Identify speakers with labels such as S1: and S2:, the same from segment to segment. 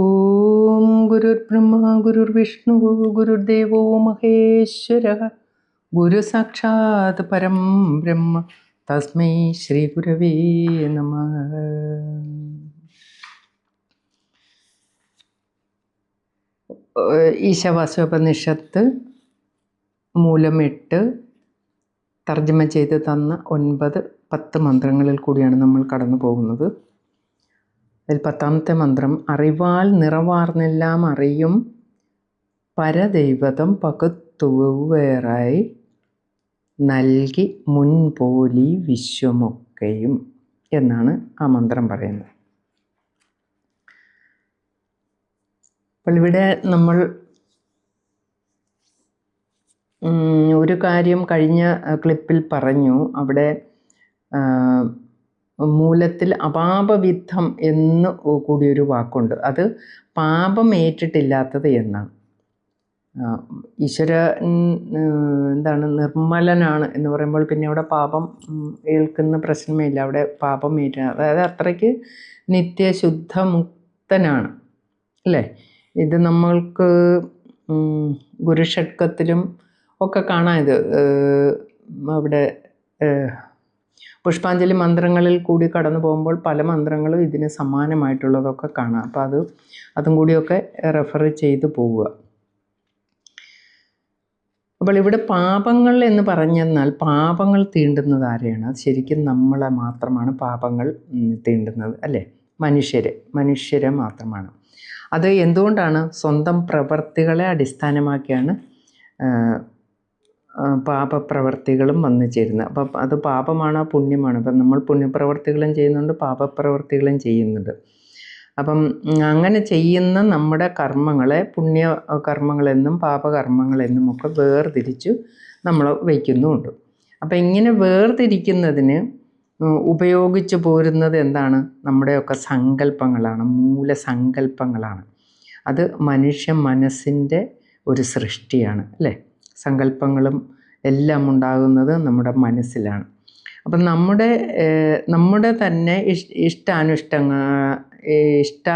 S1: ഓം ഗുരുർബ്രഹ്മ ഗുരുർവിഷ്ണു ഗുരുദേവോ മഹേശ്വര. ഗുരു സാക്ഷാത് പരം ബ്രഹ്മ. തസ്മൈ ശ്രീ ഗുരവേ നമ. ഈശവാസോപനിഷത്ത് മൂലമിട്ട് തർജമ ചെയ്ത് തന്ന ഒൻപത് പത്ത് മന്ത്രങ്ങളിൽ കൂടിയാണ് നമ്മൾ കടന്നു പോകുന്നത് അതിൽ പത്താമത്തെ മന്ത്രം അറിവാൽ നിറവാർന്നെല്ലാം അറിയും പരദൈവതം പകുത്തുവേറായി നൽകി മുൻപോലി വിശ്വമൊക്കെയും എന്നാണ് ആ മന്ത്രം പറയുന്നത്. അപ്പോൾ ഇവിടെ നമ്മൾ ഒരു കാര്യം കഴിഞ്ഞ ക്ലിപ്പിൽ പറഞ്ഞു. അവിടെ മൂലത്തിൽ അപാപവിദ്ധം എന്ന് കൂടിയൊരു വാക്കുണ്ട്. അത് പാപം ഏറ്റിട്ടില്ലാത്തത് എന്നാണ്. ഈശ്വര എന്താണ് നിർമ്മലനാണ് എന്ന് പറയുമ്പോൾ പിന്നെ അവിടെ പാപം ഏൽക്കുന്ന പ്രശ്നമേ ഇല്ല അവിടെ പാപം ഏറ്റ അതായത് അത്രയ്ക്ക് നിത്യശുദ്ധമുക്തനാണ്. അല്ലേ? ഇത് നമ്മൾക്ക് ഗുരുഷഡ്കത്തിലും ഒക്കെ കാണാം ഇത്. അവിടെ പുഷ്പാഞ്ജലി മന്ത്രങ്ങളിൽ കൂടി കടന്നു പോകുമ്പോൾ പല മന്ത്രങ്ങളും ഇതിന് സമാനമായിട്ടുള്ളതൊക്കെ കാണാം. അപ്പോൾ അത് അതും കൂടിയൊക്കെ റെഫർ ചെയ്ത് പോവുക. അപ്പോൾ ഇവിടെ പാപങ്ങൾ എന്ന് പറഞ്ഞെന്നാൽ പാപങ്ങൾ തീണ്ടുന്നത് ആരെയാണ്? അത് ശരിക്കും നമ്മളെ മാത്രമാണ് പാപങ്ങൾ തീണ്ടുന്നത് അല്ലേ? മനുഷ്യരെ മനുഷ്യരെ മാത്രമാണ്. അത് എന്തുകൊണ്ടാണ്? സ്വന്തം പ്രവർത്തികളെ അടിസ്ഥാനമാക്കിയാണ് പാപപ്രവർത്തികളും വന്നു ചേരുന്നത് അപ്പം അത് പാപമാണോ പുണ്യമാണോ? അപ്പം നമ്മൾ പുണ്യപ്രവർത്തികളും ചെയ്യുന്നുണ്ട് പാപപ്രവർത്തികളും ചെയ്യുന്നുണ്ട്. അപ്പം അങ്ങനെ ചെയ്യുന്ന നമ്മുടെ കർമ്മങ്ങളെ പുണ്യ കർമ്മങ്ങളെന്നും പാപകർമ്മങ്ങളെന്നും ഒക്കെ വേർതിരിച്ചു നമ്മൾ വയ്ക്കുന്നുമുണ്ട്. അപ്പം ഇങ്ങനെ വേർതിരിക്കുന്നതിന് ഉപയോഗിച്ചു പോരുന്നത് എന്താണ്? നമ്മുടെയൊക്കെ സങ്കല്പങ്ങളാണ് മൂലസങ്കല്പങ്ങളാണ് അത് മനുഷ്യ മനസ്സിന്റെ ഒരു സൃഷ്ടിയാണ് അല്ലേ? സങ്കല്പങ്ങളും എല്ലാം ഉണ്ടാകുന്നത് നമ്മുടെ മനസ്സിലാണ്. അപ്പം നമ്മുടെ നമ്മുടെ തന്നെ ഇഷ് ഇഷ്ടാനുഷ്ടങ്ങ ഇഷ്ട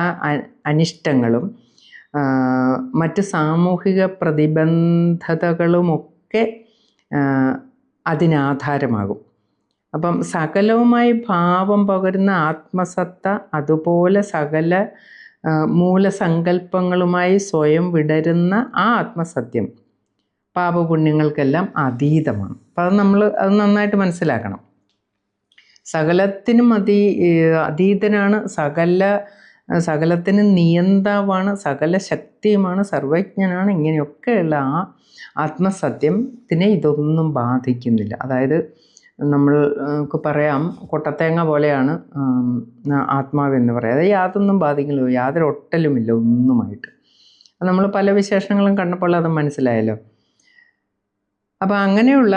S1: അനിഷ്ടങ്ങളും മറ്റ് സാമൂഹിക പ്രതിബന്ധതകളുമൊക്കെ അതിനാധാരമാകും. അപ്പം സകലവുമായി ഭാവം പകരുന്ന ആത്മസത്ത അതുപോലെ സകല മൂലസങ്കല്പങ്ങളുമായി സ്വയം വിടരുന്ന ആ ആത്മസത്യം പാപപുണ്യങ്ങൾക്കെല്ലാം അതീതമാണ്. അപ്പം അത് നമ്മൾ അത് നന്നായിട്ട് മനസ്സിലാക്കണം. സകലത്തിനും അതീ അതീതനാണ്. സകല സകലത്തിന് നിയന്താവാണ്. സകല ശക്തിയുമാണ്. സർവജ്ഞനാണ്. ഇങ്ങനെയൊക്കെയുള്ള ആ ആത്മസത്യത്തിനെ ഇതൊന്നും ബാധിക്കുന്നില്ല. അതായത് നമ്മൾക്ക് പറയാം കൊട്ടത്തേങ്ങ പോലെയാണ് ആത്മാവെന്ന് പറയാം. അത് യാതൊന്നും ബാധിക്കില്ല യാതൊരു ഒട്ടലുമില്ല ഒന്നുമായിട്ട്. നമ്മൾ പല വിശേഷങ്ങളും കണ്ടപ്പോൾ അത് മനസ്സിലായല്ലോ. അപ്പം അങ്ങനെയുള്ള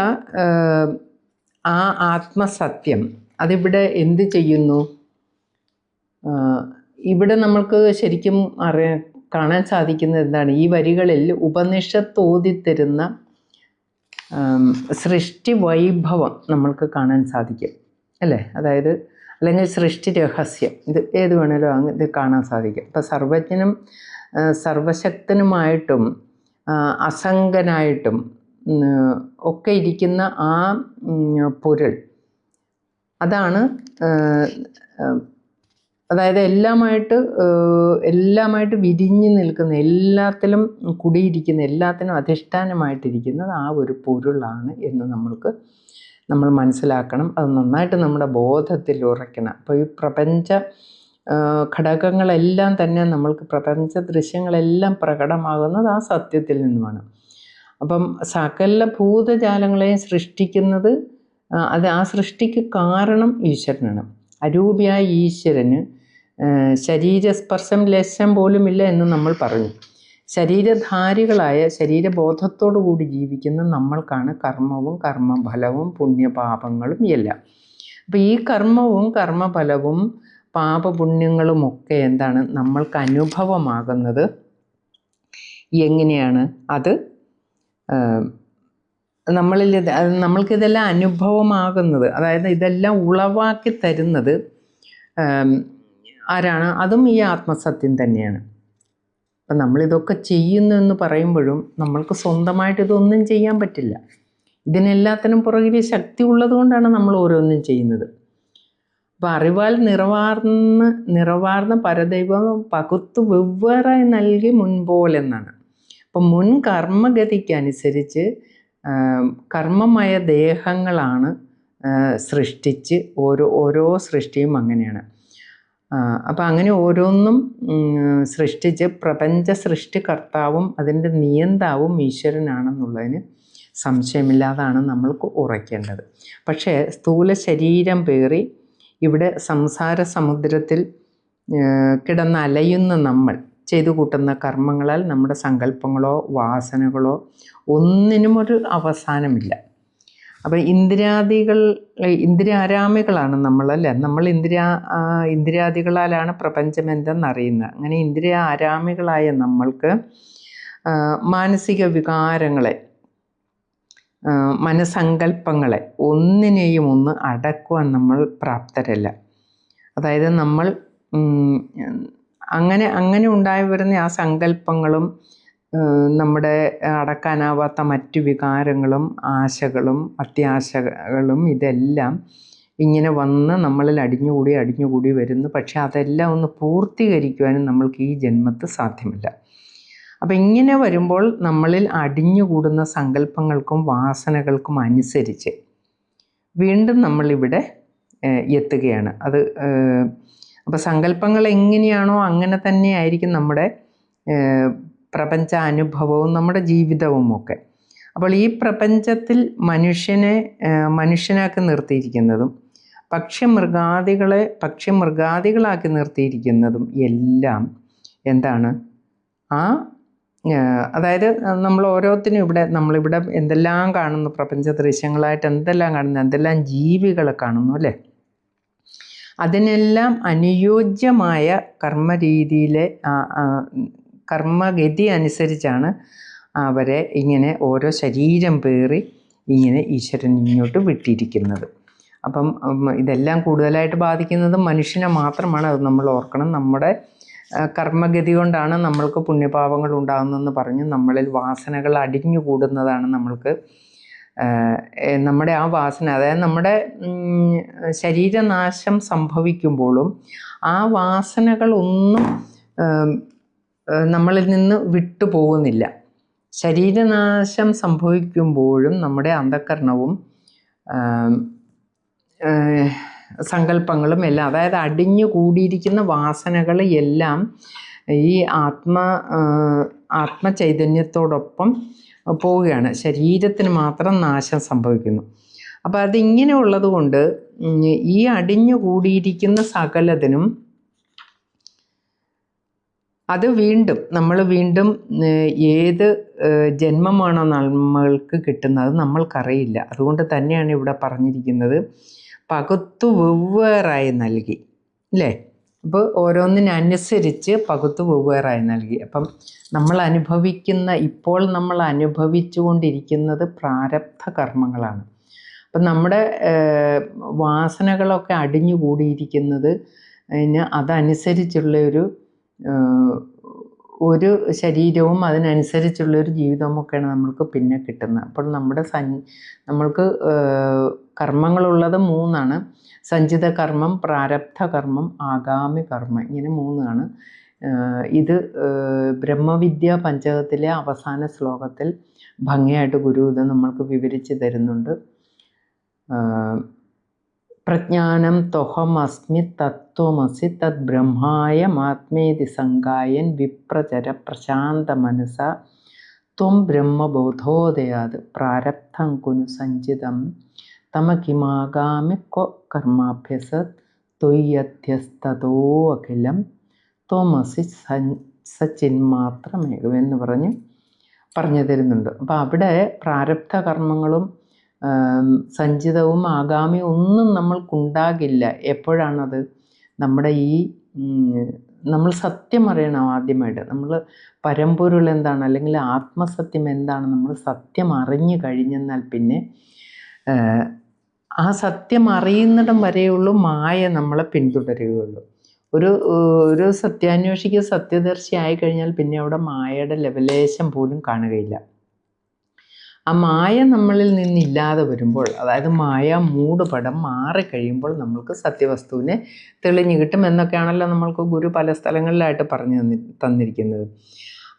S1: ആ ആത്മസത്യം അതിവിടെ എന്ത് ചെയ്യുന്നു? ഇവിടെ നമ്മൾക്ക് ശരിക്കും അറിയ കാണാൻ സാധിക്കുന്നത് എന്താണ്? ഈ വരികളിൽ ഉപനിഷത്ത് ഓതിത്തരുന്ന സൃഷ്ടി വൈഭവം നമ്മൾക്ക് കാണാൻ സാധിക്കും. അല്ലേ? അതായത് അല്ലെങ്കിൽ സൃഷ്ടി രഹസ്യം ഇത് ഏത് വേണേലും അങ്ങ് ഇത് കാണാൻ സാധിക്കും. ഇപ്പം സർവജ്ഞനും സർവശക്തനുമായിട്ടും അസംഗനായിട്ടും ഒക്കെ ഇരിക്കുന്ന ആ പൊരുൾ. അതാണ് അതായത് എല്ലാമായിട്ട് എല്ലാമായിട്ട് വിരിഞ്ഞു നിൽക്കുന്ന എല്ലാത്തിലും കുടിയിരിക്കുന്ന എല്ലാത്തിനും അധിഷ്ഠാനമായിട്ടിരിക്കുന്നത് ആ ഒരു പൊരുളാണ് എന്ന് നമ്മൾക്ക് നമ്മൾ മനസ്സിലാക്കണം. അത് നന്നായിട്ട് നമ്മുടെ ബോധത്തിൽ ഉറയ്ക്കണം. അപ്പോൾ ഈ പ്രപഞ്ച ഘടകങ്ങളെല്ലാം തന്നെ നമ്മൾക്ക് പ്രപഞ്ച ദൃശ്യങ്ങളെല്ലാം പ്രകടമാകുന്നത് ആ സത്യത്തിൽ നിന്നുമാണ്. അപ്പം സകല ഭൂതജാലങ്ങളെയും സൃഷ്ടിക്കുന്നത് അത് ആ സൃഷ്ടിക്ക് കാരണം ഈശ്വരനാണ്. അരൂപിയായ ഈശ്വരന് ശരീരസ്പർശം ലശം പോലുമില്ല എന്ന് നമ്മൾ പറഞ്ഞു. ശരീരധാരികളായ ശരീരബോധത്തോടു കൂടി ജീവിക്കുന്ന നമ്മൾക്കാണ് കർമ്മവും കർമ്മഫലവും പുണ്യപാപങ്ങളും എല്ലാം. അപ്പോൾ ഈ കർമ്മവും കർമ്മഫലവും പാപപുണ്യങ്ങളുമൊക്കെ എന്താണ്? നമ്മൾക്ക് അനുഭവമാകുന്നത് എങ്ങനെയാണ്? അത് നമ്മളിൽ നമ്മൾക്കിതെല്ലാം അനുഭവമാകുന്നത് അതായത് ഇതെല്ലാം ഉളവാക്കി തരുന്നത് ആരാണ്? അതും ഈ ആത്മസത്യം തന്നെയാണ്. അപ്പം നമ്മളിതൊക്കെ ചെയ്യുന്നു എന്ന് പറയുമ്പോഴും നമ്മൾക്ക് സ്വന്തമായിട്ട് ഇതൊന്നും ചെയ്യാൻ പറ്റില്ല. ഇതിനെല്ലാത്തിനും പുറകിൽ ശക്തി ഉള്ളതുകൊണ്ടാണ് നമ്മൾ ഓരോന്നും ചെയ്യുന്നത്. അപ്പം അറിവാൽ നിറവാർന്ന് നിറവാർന്ന പരദൈവം പകുത്തു വെവ്വേറായി നൽകി മുൻപോലെന്നാണ്. അപ്പം മുൻ കർമ്മഗതിക്കനുസരിച്ച് കർമ്മമായ ദേഹങ്ങളാണ് സൃഷ്ടിച്ച് ഓരോ ഓരോ സൃഷ്ടിയും അങ്ങനെയാണ്. അപ്പം അങ്ങനെ ഓരോന്നും സൃഷ്ടിച്ച് പ്രപഞ്ച സൃഷ്ടികർത്താവും അതിന്റെ നിയന്താവും ഈശ്വരനാണെന്നുള്ളതിന് സംശയമില്ലാതാണ് നമ്മൾക്ക് ഉറയ്ക്കേണ്ടത്. പക്ഷേ സ്ഥൂല ശരീരം പേറി ഇവിടെ സംസാര സമുദ്രത്തിൽ കിടന്നലയുന്ന നമ്മൾ ചെയ്തു കൂട്ടുന്ന കർമ്മങ്ങളാൽ നമ്മുടെ സങ്കല്പങ്ങളോ വാസനകളോ ഒന്നിനും ഒരു അവസാനമില്ല. അപ്പം ഇന്ദ്രിയാദികൾ ഇന്ദ്രിയാരാമികളാണ് നമ്മളല്ലേ? നമ്മൾ ഇന്ദ്രിയ ഇന്ദ്രിയാദികളാലാണ് പ്രപഞ്ചമെന്തെന്ന് അറിയുന്നത് അങ്ങനെ ഇന്ദ്രിയ ആരാമികളായ നമ്മൾക്ക് മാനസിക വികാരങ്ങളെ മനസങ്കല്പങ്ങളെ ഒന്നിനെയും ഒന്ന് അടക്കുവാൻ നമ്മൾ പ്രാപ്തരല്ല. അതായത് നമ്മൾ അങ്ങനെ അങ്ങനെ ഉണ്ടായി വരുന്ന ആ സങ്കല്പങ്ങളും നമ്മുടെ അടക്കാനാവാത്ത മറ്റു വികാരങ്ങളും ആശകളും അത്യാശകളും ഇതെല്ലാം ഇങ്ങനെ വന്ന് നമ്മളിൽ അടിഞ്ഞുകൂടി അടിഞ്ഞുകൂടി വരുന്നു. പക്ഷെ അതെല്ലാം ഒന്ന് പൂർത്തീകരിക്കുവാനും നമ്മൾക്ക് ഈ ജന്മത്ത് സാധ്യമല്ല. അപ്പം ഇങ്ങനെ വരുമ്പോൾ നമ്മളിൽ അടിഞ്ഞുകൂടുന്ന സങ്കല്പങ്ങൾക്കും വാസനകൾക്കും അനുസരിച്ച് വീണ്ടും നമ്മളിവിടെ എത്തുകയാണ്. അത് അപ്പോൾ സങ്കല്പങ്ങൾ എങ്ങനെയാണോ അങ്ങനെ തന്നെ ആയിരിക്കും നമ്മുടെ പ്രപഞ്ച അനുഭവവും നമ്മുടെ ജീവിതവും ഒക്കെ. അപ്പോൾ ഈ പ്രപഞ്ചത്തിൽ മനുഷ്യനെ മനുഷ്യനാക്കി നിർത്തിയിരിക്കുന്നതും പക്ഷിമൃഗാദികളെ പക്ഷിമൃഗാദികളാക്കി നിർത്തിയിരിക്കുന്നതും എല്ലാം എന്താണ്? ആ അതായത് നമ്മൾ ഓരോത്തിനും ഇവിടെ നമ്മളിവിടെ എന്തെല്ലാം കാണുന്നു പ്രപഞ്ച ദൃശ്യങ്ങളായിട്ട് എന്തെല്ലാം കാണുന്നു എന്തെല്ലാം ജീവികളെ കാണുന്നു അല്ലേ? അതിനെല്ലാം അനുയോജ്യമായ കർമ്മരീതിയിലെ കർമ്മഗതി അനുസരിച്ചാണ് അവരെ ഇങ്ങനെ ഓരോ ശരീരം പേറി ഇങ്ങനെ ഈശ്വരൻ ഇങ്ങോട്ട് വിട്ടിരിക്കുന്നത്. അപ്പം ഇതെല്ലാം കൂടുതലായിട്ട് ബാധിക്കുന്നത് മനുഷ്യനെ മാത്രമാണ്. അത് നമ്മൾ ഓർക്കണം. നമ്മുടെ കർമ്മഗതി കൊണ്ടാണ് നമ്മൾക്ക് പുണ്യപാപങ്ങൾ ഉണ്ടാകുന്നതെന്ന് പറഞ്ഞു നമ്മളിൽ വാസനകൾ അടിഞ്ഞു കൂടുന്നതാണ് നമ്മൾക്ക് നമ്മുടെ ആ വാസന അതായത് നമ്മുടെ ശരീരനാശം സംഭവിക്കുമ്പോഴും ആ വാസനകളൊന്നും നമ്മളിൽ നിന്ന് വിട്ടുപോകുന്നില്ല ശരീരനാശം സംഭവിക്കുമ്പോഴും നമ്മുടെ അന്ധകരണവും സങ്കല്പങ്ങളും എല്ലാം അതായത് അടിഞ്ഞു കൂടിയിരിക്കുന്ന വാസനകൾ എല്ലാം ഈ ആത്മ ആത്മചൈതന്യത്തോടൊപ്പം പോവുകയാണ്. ശരീരത്തിന് മാത്രം നാശം സംഭവിക്കുന്നു. അപ്പോൾ അതിങ്ങനെ ഉള്ളത് കൊണ്ട് ഈ അടിഞ്ഞു കൂടിയിരിക്കുന്ന സകലതിനും അത് വീണ്ടും നമ്മൾ വീണ്ടും ഏത് ജന്മമാണോ നമ്മൾക്ക് കിട്ടുന്നത് നമ്മൾക്കറിയില്ല. അതുകൊണ്ട് തന്നെയാണ് ഇവിടെ പറഞ്ഞിരിക്കുന്നത് പകുത്തു വെവ്വേറായി നൽകി. അല്ലേ അപ്പോൾ ഓരോന്നിനനുസരിച്ച് പകുത്തു വെവ്വേറായി നൽകി. അപ്പം നമ്മൾ അനുഭവിക്കുന്ന ഇപ്പോൾ നമ്മൾ അനുഭവിച്ചു കൊണ്ടിരിക്കുന്നത് പ്രാരബ്ധ കർമ്മങ്ങളാണ്. അപ്പം നമ്മുടെ വാസനകളൊക്കെ അടിഞ്ഞുകൂടിയിരിക്കുന്നത് അതിന് അതനുസരിച്ചുള്ള ഒരു ഒരു ശരീരവും അതിനനുസരിച്ചുള്ള ഒരു ജീവിതമൊക്കെയാണ് നമ്മൾക്ക് പിന്നെ കിട്ടുന്നത്. അപ്പോൾ നമ്മുടെ സൻ നമ്മൾക്ക് കർമ്മങ്ങളുള്ളത് മൂന്നാണ്. സഞ്ചിത കർമ്മം പ്രാരബ്ധ കർമ്മം ആഗാമി കർമ്മം. ഇങ്ങനെ മൂന്നാണ്. ഇത് ബ്രഹ്മവിദ്യ പഞ്ചകത്തിലെ അവസാന ശ്ലോകത്തിൽ ഭംഗിയായിട്ട് ഗുരു ഇത് നമ്മൾക്ക് വിവരിച്ച് തരുന്നുണ്ട്. പ്രജ്ഞാനം തൊഹമസ്മി ത്വഹമസ്മി തത്വമസി തദ് ബ്രഹ്മായമാത്മേതി സംഗായൻ വിപ്രചര പ്രശാന്ത മനസ. ത്വം ബ്രഹ്മബോധോദയാത് പ്രാരബ്ധം കുനു സഞ്ചിതം. തമകിമാകാമി ക്വ കർമാഭ്യസത് തൊയ്യധ്യസ്തോ അഖിലം. ത്വമസി സൻ സച്ചിന്മാത്രമേകം എന്ന് പറഞ്ഞ് പറഞ്ഞു തരുന്നുണ്ട്. അപ്പോൾ അവിടെ പ്രാരബ്ധ കർമ്മങ്ങളും സഞ്ചിതവും ആഗാമിയും ഒന്നും നമ്മൾക്കുണ്ടാകില്ല. എപ്പോഴാണത്? നമ്മുടെ ഈ നമ്മൾ സത്യം അറിയണം ആദ്യമായിട്ട്. നമ്മൾ പരമ്പൊരുൾ എന്താണ്? അല്ലെങ്കിൽ ആത്മസത്യം എന്താണ്? നമ്മൾ സത്യം അറിഞ്ഞു കഴിഞ്ഞെന്നാൽ പിന്നെ ആ, സത്യം അറിയുന്നിടം വരെയുള്ളൂ മായ നമ്മളെ പിന്തുടരുകയുള്ളൂ. ഒരു ഒരു സത്യാന്വേഷിക്ക് സത്യദർശി ആയി കഴിഞ്ഞാൽ പിന്നെ അവിടെ മായയുടെ ലവലേശം പോലും കാണുകയില്ല. ആ മായ നമ്മളിൽ നിന്നില്ലാതെ വരുമ്പോൾ അതായത് മായ മൂടുപടം മാറിക്കഴിയുമ്പോൾ നമ്മൾക്ക് സത്യവസ്തുവിനെ തെളിഞ്ഞു കിട്ടും എന്നൊക്കെയാണല്ലോ നമ്മൾക്ക് ഗുരു പല സ്ഥലങ്ങളിലായിട്ട് പറഞ്ഞു തന്നി തന്നിരിക്കുന്നത്.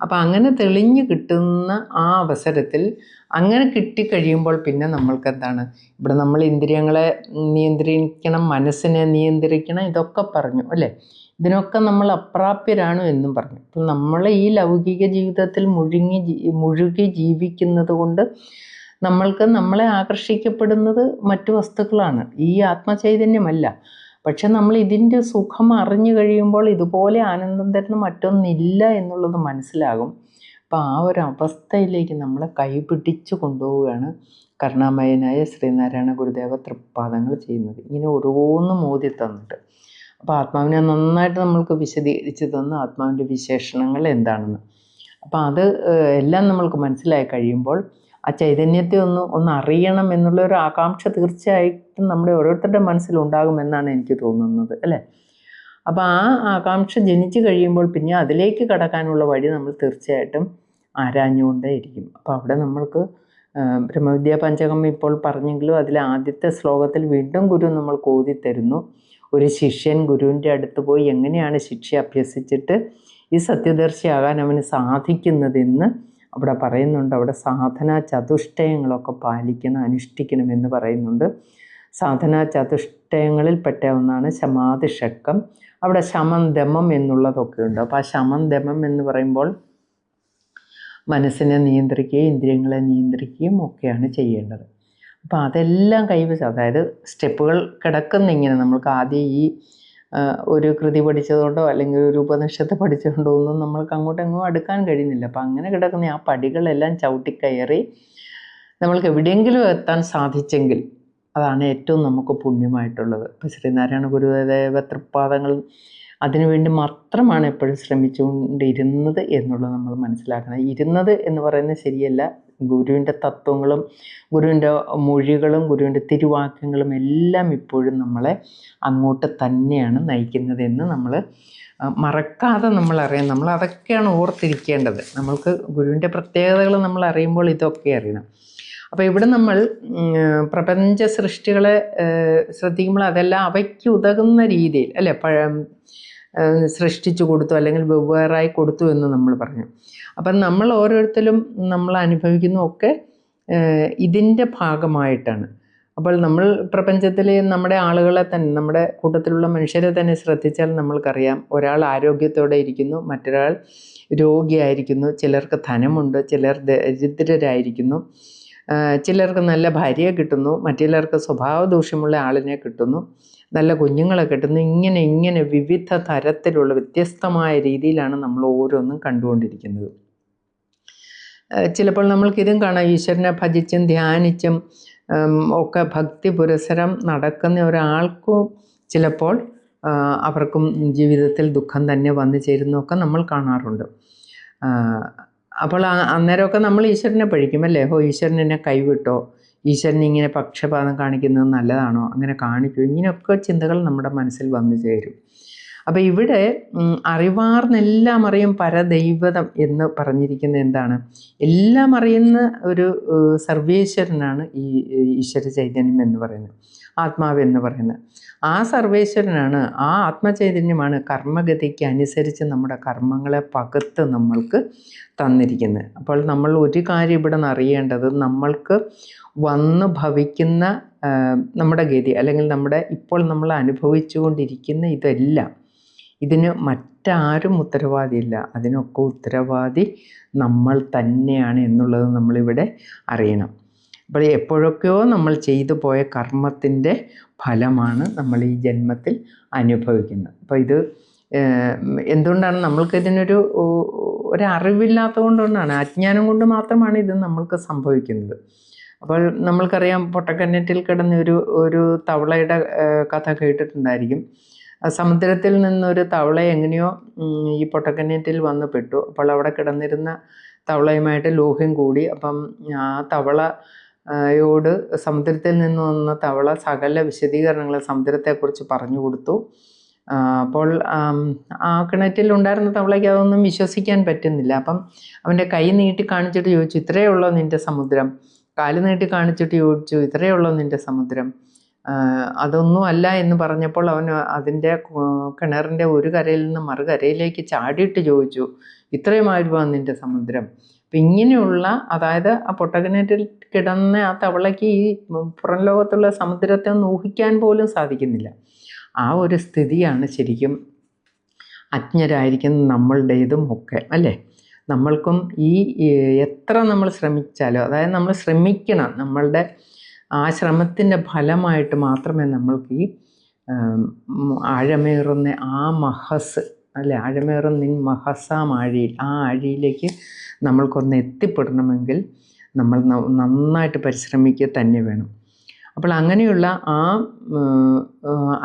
S1: അപ്പം അങ്ങനെ തെളിഞ്ഞു കിട്ടുന്ന ആ അവസരത്തിൽ അങ്ങനെ കിട്ടിക്കഴിയുമ്പോൾ പിന്നെ നമ്മൾക്ക് എന്താണ് ഇവിടെ നമ്മൾ ഇന്ദ്രിയങ്ങളെ നിയന്ത്രിക്കണം മനസ്സിനെ നിയന്ത്രിക്കണം ഇതൊക്കെ പറഞ്ഞു അല്ലേ? ഇതിനൊക്കെ നമ്മൾ അപ്രാപ്യരാണ് എന്നും പറഞ്ഞു. അപ്പം നമ്മൾ ഈ ലൗകിക ജീവിതത്തിൽ മുഴുങ്ങി മുഴുകി ജീവിക്കുന്നത് കൊണ്ട് നമ്മൾക്ക് നമ്മളെ ആകർഷിക്കപ്പെടുന്നത് മറ്റു വസ്തുക്കളാണ്. ഈ ആത്മചൈതന്യമല്ല. പക്ഷെ നമ്മൾ ഇതിന്റെ സുഖം അറിഞ്ഞു കഴിയുമ്പോൾ ഇതുപോലെ ആനന്ദം തരുന്ന മറ്റൊന്നില്ല എന്നുള്ളത് മനസ്സിലാകും. അപ്പോൾ ആ ഒരു അവസ്ഥയിലേക്ക് നമ്മളെ കൈപിടിച്ച് കൊണ്ടുപോവുകയാണ് കരുണാമയനായ ശ്രീനാരായണ ഗുരുദേവ തൃപ്പാദങ്ങൾ ചെയ്യുന്നത്. ഇങ്ങനെ ഓരോന്നും മോദി തന്നിട്ട്. അപ്പോൾ ആത്മാവിനെ നന്നായിട്ട് നമ്മൾക്ക് വിശദീകരിച്ച് തന്ന് ആത്മാവിന്റെ വിശേഷണങ്ങൾ എന്താണെന്ന്. അപ്പോൾ അത് എല്ലാം നമ്മൾക്ക് മനസ്സിലായി കഴിയുമ്പോൾ ആ ചൈതന്യത്തെ ഒന്ന് ഒന്ന് അറിയണം എന്നുള്ള ഒരു ആകാംക്ഷ തീർച്ചയായിട്ടും നമ്മുടെ ഓരോരുത്തരുടെ മനസ്സിലുണ്ടാകുമെന്നാണ് എനിക്ക് തോന്നുന്നത് അല്ലേ? അപ്പോൾ ആ ആകാംക്ഷ ജനിച്ചു കഴിയുമ്പോൾ പിന്നെ അതിലേക്ക് കടക്കാനുള്ള വഴി നമ്മൾ തീർച്ചയായിട്ടും ആരാഞ്ഞുകൊണ്ടേ ഇരിക്കും അപ്പോൾ അവിടെ നമ്മൾക്ക് ബ്രഹ്മവിദ്യാ പഞ്ചകം ഇപ്പോൾ പറഞ്ഞെങ്കിലും അതിലെ ആദ്യത്തെ ശ്ലോകത്തിൽ വീണ്ടും ഗുരു നമ്മൾ കോതി തരുന്നു ഒരു ശിഷ്യൻ ഗുരുവിന്റെ അടുത്ത് പോയി എങ്ങനെയാണ് ശിക്ഷ അഭ്യസിച്ചിട്ട് ഈ സത്യദർശിയാകാൻ അവന് സാധിക്കുന്നതെന്ന് അവിടെ പറയുന്നുണ്ട്. അവിടെ സാധന ചതുഷ്ടയങ്ങളൊക്കെ പാലിക്കണം അനുഷ്ഠിക്കണമെന്ന് പറയുന്നുണ്ട്. സാധന ചതുഷ്ടയങ്ങളിൽ പെട്ട ഒന്നാണ് ശമാതി ഷക്കം അവിടെ ശമം ദമം എന്നുള്ളതൊക്കെ ഉണ്ട്. അപ്പോൾ ആ ശമം എന്ന് പറയുമ്പോൾ മനസ്സിനെ നിയന്ത്രിക്കുകയും ഇന്ദ്രിയങ്ങളെ നിയന്ത്രിക്കുകയും ഒക്കെയാണ് ചെയ്യേണ്ടത്. അപ്പോൾ അതെല്ലാം കൈവശം. അതായത് സ്റ്റെപ്പുകൾ കിടക്കുന്ന ഇങ്ങനെ നമ്മൾക്ക് ആദ്യം ഈ ഒരു കൃതി പഠിച്ചതുകൊണ്ടോ അല്ലെങ്കിൽ ഒരു ഉപനിഷത്ത് പഠിച്ചതുകൊണ്ടോ ഒന്നും നമ്മൾക്ക് അങ്ങോട്ടെങ്ങും അടുക്കാൻ കഴിയുന്നില്ല. അപ്പം അങ്ങനെ കിടക്കുന്ന ആ പടികളെല്ലാം ചവിട്ടിക്കയറി നമ്മൾക്ക് എവിടെയെങ്കിലും എത്താൻ സാധിച്ചെങ്കിൽ അതാണ് ഏറ്റവും നമുക്ക് പുണ്യമായിട്ടുള്ളത്. ഇപ്പം ശ്രീനാരായണ ഗുരുദേവ തൃപ്പാദങ്ങൾ അതിനുവേണ്ടി മാത്രമാണ് എപ്പോഴും ശ്രമിച്ചുകൊണ്ടിരുന്നത് എന്നുള്ളത് നമ്മൾ മനസ്സിലാക്കണം. ഇരുന്നത് എന്ന് പറയുന്നത് ശരിയല്ല. ഗുരുവിന്റെ തത്വങ്ങളും ഗുരുവിന്റെ മൊഴികളും ഗുരുവിന്റെ തിരുവാക്യങ്ങളും എല്ലാം ഇപ്പോഴും നമ്മളെ അങ്ങോട്ട് തന്നെയാണ് നയിക്കുന്നതെന്ന് നമ്മൾ മറക്കാതെ നമ്മൾ അറിയാം നമ്മൾ അതൊക്കെയാണ് ഓർത്തിരിക്കേണ്ടത്. നമ്മൾക്ക് ഗുരുവിന്റെ പ്രത്യേകതകൾ നമ്മൾ അറിയുമ്പോൾ ഇതൊക്കെ അറിയണം. അപ്പോൾ ഇവിടെ നമ്മൾ പ്രപഞ്ച സൃഷ്ടികളെ ശ്രദ്ധിക്കുമ്പോൾ അതെല്ലാം അവയ്ക്ക് ഉതകുന്ന രീതിയിൽ അല്ലേ? പഴ സൃഷ്ടിച്ചു കൊടുത്തു അല്ലെങ്കിൽ വെവ്വേറായി കൊടുത്തു എന്ന് നമ്മൾ പറഞ്ഞു. അപ്പം നമ്മൾ ഓരോരുത്തരും നമ്മൾ അനുഭവിക്കുന്നതൊക്കെ ഇതിന്റെ ഭാഗമായിട്ടാണ്. അപ്പോൾ നമ്മൾ പ്രപഞ്ചത്തിൽ നമ്മുടെ ആളുകളെ തന്നെ നമ്മുടെ കൂട്ടത്തിലുള്ള മനുഷ്യരെ തന്നെ ശ്രദ്ധിച്ചാൽ നമ്മൾക്കറിയാം ഒരാൾ ആരോഗ്യത്തോടെ ഇരിക്കുന്നു മറ്റൊരാൾ രോഗിയായിരിക്കുന്നു ചിലർക്ക് ധനമുണ്ട് ചിലർ ദരിദ്രരായിരിക്കുന്നു. ചിലർക്ക് നല്ല ഭാര്യയെ കിട്ടുന്നു മറ്റുള്ളവർക്ക് സ്വഭാവ ദൂഷ്യമുള്ള ആളിനെ കിട്ടുന്നു നല്ല കുഞ്ഞുങ്ങളെ കിട്ടുന്നു. ഇങ്ങനെ ഇങ്ങനെ വിവിധ തരത്തിലുള്ള വ്യത്യസ്തമായ രീതിയിലാണ് നമ്മൾ ഓരോന്നും കണ്ടുകൊണ്ടിരിക്കുന്നത്. ചിലപ്പോൾ നമ്മൾക്കിതും കാണാം. ഈശ്വരനെ ഭജിച്ചും ധ്യാനിച്ചും ഒക്കെ ഭക്തി പുരസരം നടക്കുന്ന ഒരാൾക്കും ചിലപ്പോൾ അവർക്കും ജീവിതത്തിൽ ദുഃഖം തന്നെ വന്നു ചേരുന്നതൊക്കെ നമ്മൾ കാണാറുണ്ട്. അപ്പോൾ അന്നേരമൊക്കെ നമ്മൾ ഈശ്വരനെ പഴിക്കും അല്ലേ? ഹോ ഈശ്വരൻ എന്നെ കൈവിട്ടോ? ഈശ്വരൻ ഇങ്ങനെ പക്ഷപാതം കാണിക്കുന്നത് നല്ലതാണോ? അങ്ങനെ കാണിക്കൂ. ഇങ്ങനെയൊക്കെ ചിന്തകൾ നമ്മുടെ മനസ്സിൽ വന്നു ചേരും. അപ്പോൾ ഇവിടെ അറിവാർന്നെല്ലാം അറിയും പരദൈവതം എന്ന് പറഞ്ഞിരിക്കുന്ന എന്താണ്? എല്ലാം അറിയുന്ന ഒരു സർവേശ്വരനാണ് ഈ ഈശ്വര ചൈതന്യം എന്ന് പറയുന്നത്. ആത്മാവ് എന്ന് പറയുന്നത്. ആ സർവേശ്വരനാണ് ആ ആത്മചൈതന്യമാണ് കർമ്മഗതിക്ക് അനുസരിച്ച് നമ്മുടെ കർമ്മങ്ങളെ പകത്ത് നമ്മൾക്ക് തന്നിരിക്കുന്നത്. അപ്പോൾ നമ്മൾ ഒരു കാര്യം ഇവിടെ നിന്ന് അറിയേണ്ടത് നമ്മൾക്ക് വന്ന് ഭവിക്കുന്ന നമ്മുടെ ഗതി അല്ലെങ്കിൽ നമ്മുടെ ഇപ്പോൾ നമ്മൾ അനുഭവിച്ചുകൊണ്ടിരിക്കുന്ന ഇതെല്ലാം ഇതിന് മറ്റാരും ഉത്തരവാദിയില്ല. അതിനൊക്കെ ഉത്തരവാദി നമ്മൾ തന്നെയാണ് എന്നുള്ളത് നമ്മളിവിടെ അറിയണം. അപ്പോൾ എപ്പോഴൊക്കെയോ നമ്മൾ ചെയ്തു പോയ കർമ്മത്തിന്റെ ഫലമാണ് നമ്മൾ ഈ ജന്മത്തിൽ അനുഭവിക്കുന്നത്. അപ്പോൾ ഇത് എന്തുകൊണ്ടാണ് നമ്മൾക്ക് ഇതിനൊരു ഒരറിവില്ലാത്തത് കൊണ്ടുകൊണ്ടാണ് അജ്ഞാനം കൊണ്ട് മാത്രമാണ് ഇത് നമ്മൾക്ക് സംഭവിക്കുന്നത്. അപ്പോൾ നമ്മൾക്കറിയാം പൊട്ടക്കന്നറ്റിൽ കിടന്ന ഒരു ഒരു തവളയുടെ കഥ കേട്ടിട്ടുണ്ടായിരിക്കും. സമുദ്രത്തിൽ നിന്നൊരു തവള എങ്ങനെയോ ഈ പൊട്ടക്കനേറ്റിൽ വന്ന് പെട്ടു. അപ്പോൾ അവിടെ കിടന്നിരുന്ന തവളയുമായിട്ട് ലോഹ്യം കൂടി. അപ്പം ആ തവള യോട് സമുദ്രത്തിൽ നിന്ന് വന്ന തവള സകല വിശദീകരണങ്ങൾ സമുദ്രത്തെക്കുറിച്ച് പറഞ്ഞു കൊടുത്തു. അപ്പോൾ ആം, കിണറ്റിൽ ഉണ്ടായിരുന്ന തവളയ്ക്ക് അതൊന്നും വിശ്വസിക്കാൻ പറ്റുന്നില്ല. അപ്പം അവന്റെ കൈ നീട്ടി കാണിച്ചിട്ട് ചോദിച്ചു ഇത്രയേ ഉള്ളോ നിന്റെ സമുദ്രം? കാൽ നീട്ടി കാണിച്ചിട്ട് ചോദിച്ചു ഇത്രയേ ഉള്ളോ നിന്റെ സമുദ്രം? അതൊന്നും അല്ല എന്ന് പറഞ്ഞപ്പോൾ അവൻ അതിന്റെ കിണറിന്റെ ഒരു കരയിൽ നിന്ന് മറുകരയിലേക്ക് ചാടിയിട്ട് ചോദിച്ചു ഇത്രയുമായിരുന്നു നിന്റെ സമുദ്രം? അപ്പം ഇങ്ങനെയുള്ള അതായത് ആ പൊട്ടക്കിണറ്റിൽ കിടന്ന ആ തവളയ്ക്ക് ഈ പുറം ലോകത്തുള്ള സമുദ്രത്തെ ഒന്ന് ഊഹിക്കാൻ പോലും സാധിക്കുന്നില്ല. ആ ഒരു സ്ഥിതിയാണ് ശരിക്കും അജ്ഞരായിരിക്കുന്ന നമ്മളുടേതും ഒക്കെ അല്ലേ? നമ്മൾക്കും ഈ എത്ര നമ്മൾ ശ്രമിച്ചാലും അതായത് നമ്മൾ ശ്രമിക്കണം നമ്മളുടെ ആ ശ്രമത്തിന്റെ ഫലമായിട്ട് മാത്രമേ നമ്മൾക്ക് ഈ ആഴമേറുന്ന ആ മഹസ് അല്ലെ ആഴമേറുന്ന നിൻ മഹസാം ആഴിയിൽ ആ ആഴിയിലേക്ക് നമ്മൾക്കൊന്ന് എത്തിപ്പെടണമെങ്കിൽ നമ്മൾ നന്നായിട്ട് പരിശ്രമിക്കുക തന്നെ വേണം. അപ്പോൾ അങ്ങനെയുള്ള ആ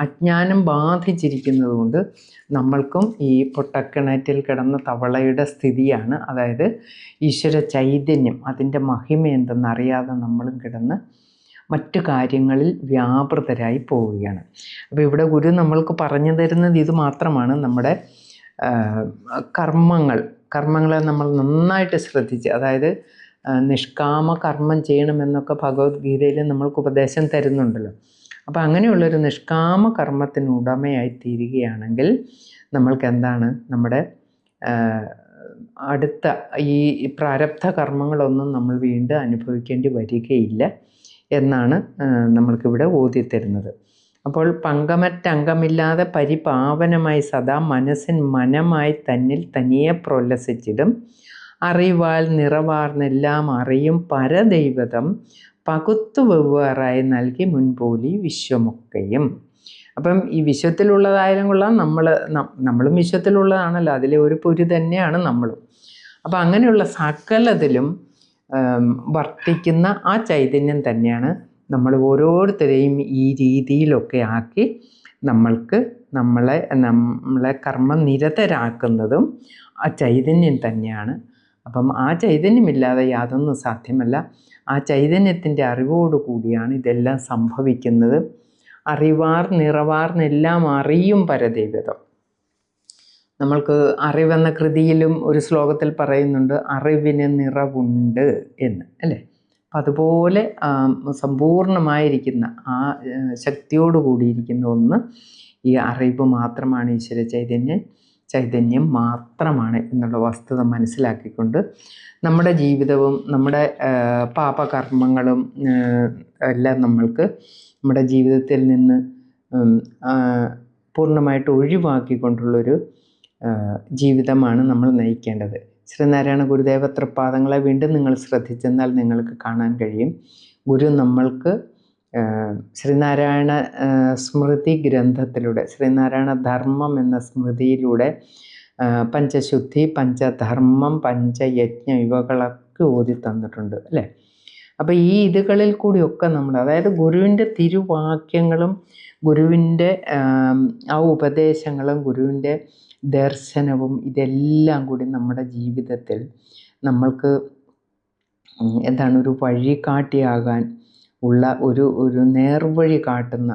S1: അജ്ഞാനം ബാധിച്ചിരിക്കുന്നത് കൊണ്ട് നമ്മൾക്കും ഈ പൊട്ടക്കിണറ്റിൽ കിടന്ന തവളയുടെ സ്ഥിതിയാണ്. അതായത് ഈശ്വര ചൈതന്യം അതിന്റെ മഹിമ എന്തെന്നറിയാതെ നമ്മളും കിടന്ന് മറ്റു കാര്യങ്ങളിൽ വ്യാപൃതരായി പോവുകയാണ്. അപ്പോൾ ഇവിടെ ഗുരു നമ്മൾക്ക് പറഞ്ഞു തരുന്നത് ഇത് മാത്രമാണ്. നമ്മുടെ കർമ്മങ്ങൾ. കർമ്മങ്ങളെ നമ്മൾ നന്നായിട്ട് ശ്രദ്ധിച്ച് അതായത് നിഷ്കാമ കർമ്മം ചെയ്യണമെന്നൊക്കെ ഭഗവത്ഗീതയിൽ നമ്മൾക്ക് ഉപദേശം തരുന്നുണ്ടല്ലോ. അപ്പോൾ അങ്ങനെയുള്ളൊരു നിഷ്കാമ കർമ്മത്തിന് ഉടമയായി തീരുകയാണെങ്കിൽ നമ്മൾക്ക് എന്താണ്? നമ്മുടെ അടുത്ത ഈ പ്രാരബ്ധ കർമ്മങ്ങളൊന്നും നമ്മൾ വീണ്ടും അനുഭവിക്കേണ്ടി വരികയില്ല. എന്നാണ് നമ്മൾക്കിവിടെ ഓതി തരുന്നത് അപ്പോൾ പങ്കമറ്റംഗമില്ലാതെ പരിപാവനമായി സദാ മനസ്സിൻ മനമായി തന്നിൽ തനിയെ പ്രൊല്ലസിച്ചിടും. അറിവാൽ നിറവാർന്നെല്ലാം അറിയും പരദൈവതം പകുത്തു വെവ്വേറായി നൽകി മുൻപോലി വിശ്വമൊക്കെയും. അപ്പം ഈ വിശ്വത്തിലുള്ളതായാലും കൊള്ളാം നമ്മൾ നമ്മളും വിശ്വത്തിലുള്ളതാണല്ലോ അതിലെ ഒരു പൊരി തന്നെയാണ് നമ്മളും. അപ്പം അങ്ങനെയുള്ള സകലതിലും വർത്തിക്കുന്ന ആ ചൈതന്യം തന്നെയാണ് നമ്മൾ ഓരോരുത്തരെയും ഈ രീതിയിലൊക്കെ ആക്കി നമ്മൾക്ക് നമ്മളെ നമ്മളെ കർമ്മനിരതരാക്കുന്നതും ആ ചൈതന്യം തന്നെയാണ്. അപ്പം ആ ചൈതന്യമില്ലാതെ യാതൊന്നും സാധ്യമല്ല. ആ ചൈതന്യത്തിന്റെ അറിവോടു കൂടിയാണ് ഇതെല്ലാം സംഭവിക്കുന്നത്. അറിവാർ നിറവാർന്നെല്ലാം അറിയും പരദൈവതം. നമ്മൾക്ക് അറിവെന്ന കൃതിയിലും ഒരു ശ്ലോകത്തിൽ പറയുന്നുണ്ട് അറിവിന് നിറവുണ്ട് എന്ന് അല്ലേ? അപ്പം അതുപോലെ സമ്പൂർണമായിരിക്കുന്ന ആ ശക്തിയോട് കൂടിയിരിക്കുന്ന ഒന്ന് ഈ അറിവ് മാത്രമാണ് ഈശ്വര ചൈതന്യം ചൈതന്യം മാത്രമാണ് എന്നുള്ള വസ്തുത മനസ്സിലാക്കിക്കൊണ്ട് നമ്മുടെ ജീവിതവും നമ്മുടെ പാപകർമ്മങ്ങളും എല്ലാം നമ്മൾക്ക് നമ്മുടെ ജീവിതത്തിൽ നിന്ന് പൂർണമായിട്ട് ഒഴിവാക്കിക്കൊണ്ടുള്ളൊരു ജീവിതമാണ് നമ്മൾ നയിക്കേണ്ടത്. ശ്രീനാരായണ ഗുരുദേവ തൃപ്പാദങ്ങളെ വീണ്ടും നിങ്ങൾ ശ്രദ്ധിച്ചെന്നാൽ നിങ്ങൾക്ക് കാണാൻ കഴിയും. ഗുരു നമ്മൾക്ക് ശ്രീനാരായണ സ്മൃതി ഗ്രന്ഥത്തിലൂടെ ശ്രീനാരായണ ധർമ്മം എന്ന സ്മൃതിയിലൂടെ പഞ്ചശുദ്ധി പഞ്ചധർമ്മം പഞ്ചയജ്ഞ ഇവകളൊക്കെ ഓതി തന്നിട്ടുണ്ട് അല്ലേ? അപ്പോൾ ഈ ഇതുകളിൽ കൂടിയൊക്കെ നമ്മൾ അതായത് ഗുരുവിന്റെ തിരുവാക്യങ്ങളും ഗുരുവിന്റെ ആ ഉപദേശങ്ങളും ഗുരുവിന്റെ ദർശനവും ഇതെല്ലാം കൂടി നമ്മുടെ ജീവിതത്തിൽ നമ്മൾക്ക് എന്താണ് ഒരു വഴികാട്ടിയാകാൻ ഉള്ള ഒരു ഒരു നേർവഴി കാട്ടുന്ന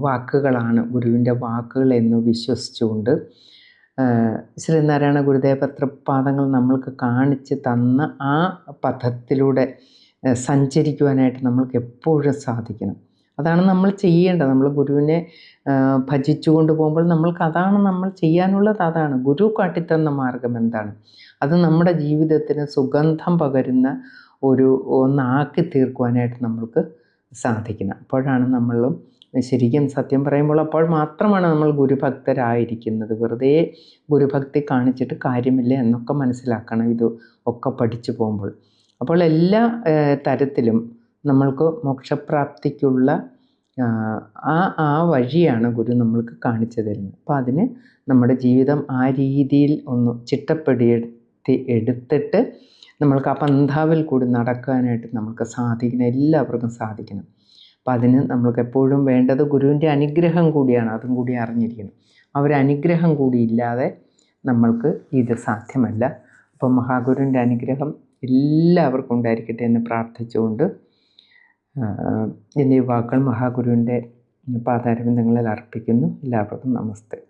S1: വാക്കുകളാണ് ഗുരുവിന്റെ വാക്കുകൾ എന്ന് വിശ്വസിച്ചുകൊണ്ട് ആ, ശ്രീനാരായണ ഗുരുദേവ തൃപ്പാദങ്ങൾ നമ്മൾക്ക് കാണിച്ച് തന്ന ആ പഥത്തിലൂടെ സഞ്ചരിക്കുവാനായിട്ട് നമ്മൾക്ക് എപ്പോഴും സാധിക്കണം. അതാണ് നമ്മൾ ചെയ്യേണ്ടത്. നമ്മൾ ഗുരുവിനെ ഭജിച്ചു കൊണ്ട് പോകുമ്പോൾ നമ്മൾക്ക് അതാണ് നമ്മൾ ചെയ്യാനുള്ളത്. അതാണ്. ഗുരു കാട്ടിത്തന്ന മാർഗം എന്താണ്? അത് നമ്മുടെ ജീവിതത്തിന് സുഗന്ധം പകരുന്ന ഒരു ഒന്നാക്കി തീർക്കുവാനായിട്ട് നമ്മൾക്ക് സാധിക്കണം. അപ്പോഴാണ് നമ്മളും ശരിക്കും സത്യം പറയുമ്പോൾ അപ്പോൾ മാത്രമാണ് നമ്മൾ ഗുരുഭക്തരായിരിക്കുന്നത്. വെറുതെ ഗുരുഭക്തി കാണിച്ചിട്ട് കാര്യമില്ല എന്നൊക്കെ മനസ്സിലാക്കണം ഇത് ഒക്കെ പഠിച്ചു പോകുമ്പോൾ. അപ്പോൾ എല്ലാ തരത്തിലും നമ്മൾക്ക് മോക്ഷപ്രാപ്തിക്കുള്ള ആ, ആ വഴിയാണ് ഗുരു നമ്മൾക്ക് കാണിച്ചു തരുന്നത്. അപ്പോൾ അതിന് നമ്മുടെ ജീവിതം ആ രീതിയിൽ ഒന്ന് ചിട്ടപ്പെടുത്തി എടുത്തിട്ട് നമ്മൾക്ക് ആ പന്ഥാവിൽ കൂടി നടക്കാനായിട്ട് നമുക്ക് സാധിക്കണം. എല്ലാവർക്കും സാധിക്കണം. അപ്പം അതിന് നമ്മൾക്ക് എപ്പോഴും വേണ്ടത് ഗുരുവിന്റെ അനുഗ്രഹം കൂടിയാണ് അതും കൂടി അറിഞ്ഞിരിക്കണം. ആ ഒരു അനുഗ്രഹം കൂടി ഇല്ലാതെ നമ്മൾക്ക് ഇത് സാധ്യമല്ല. അപ്പം മഹാഗുരുവിന്റെ അനുഗ്രഹം എല്ലാവർക്കും ഉണ്ടായിരിക്കട്ടെ എന്ന് പ്രാർത്ഥിച്ചുകൊണ്ട് എന്റെ ഈ വാക്കുകൾ മഹാഗുരുവിന്റെ പാതാരവിന്ദങ്ങളിൽ അർപ്പിക്കുന്നു. എല്ലാവർക്കും നമസ്തേ.